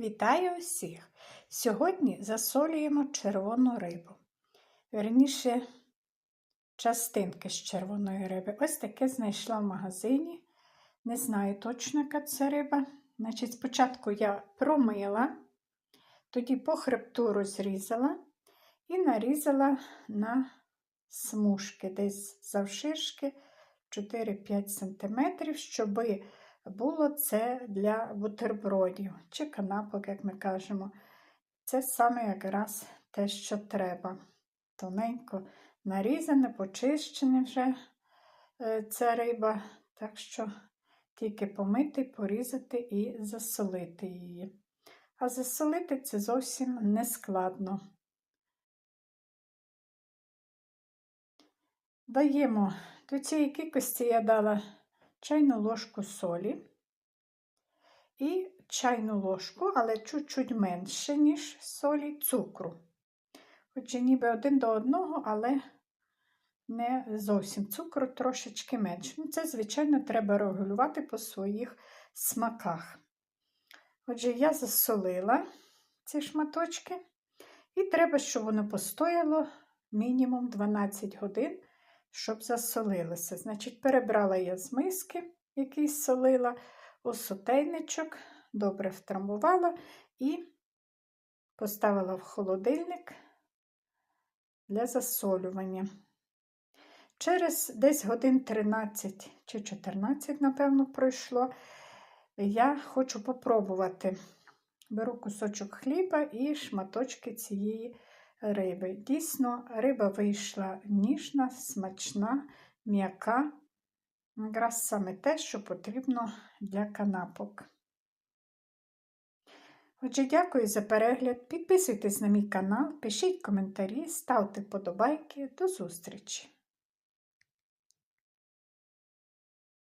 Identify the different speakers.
Speaker 1: Вітаю усіх! Сьогодні засолюємо червону рибу. Верніше, частинки з червоної риби. Ось таке знайшла в магазині. Не знаю точно, яка це риба. Значить, Спочатку я промила, тоді по хребту розрізала і нарізала на смужки, десь завширшки 4-5 см, щоби було це для бутербродів чи канапок, як ми кажемо. Це саме якраз те, що треба. Тоненько нарізане, почищене вже е, ця риба, так що тільки помити, порізати і засолити її. А засолити це зовсім не складно. Даємо до цієї кількості я дала чайну ложку солі і чайну ложку, але чуть-чуть менше, ніж солі, цукру. Отже, ніби один до одного, але не зовсім цукру трошечки менше. Ну, Це, звичайно, треба регулювати по своїх смаках. Отже, я засолила ці шматочки, і треба, щоб воно постояло мінімум 12 годин щоб засолилося. Значить, перебрала я з миски, який солила, у сотейничок, добре втрамбувала і поставила в холодильник для засолювання. Через десь годин 13 чи 14, напевно, пройшло. Я хочу попробувати. Беру кусочок хліба і шматочки цієї риби. Дійсно, риба вийшла ніжна, смачна, м'яка. Якраз саме те, що потрібно для канапок. Отже, дякую за перегляд. Підписуйтесь на мій канал, пишіть коментарі, ставте вподобайки. До зустрічі!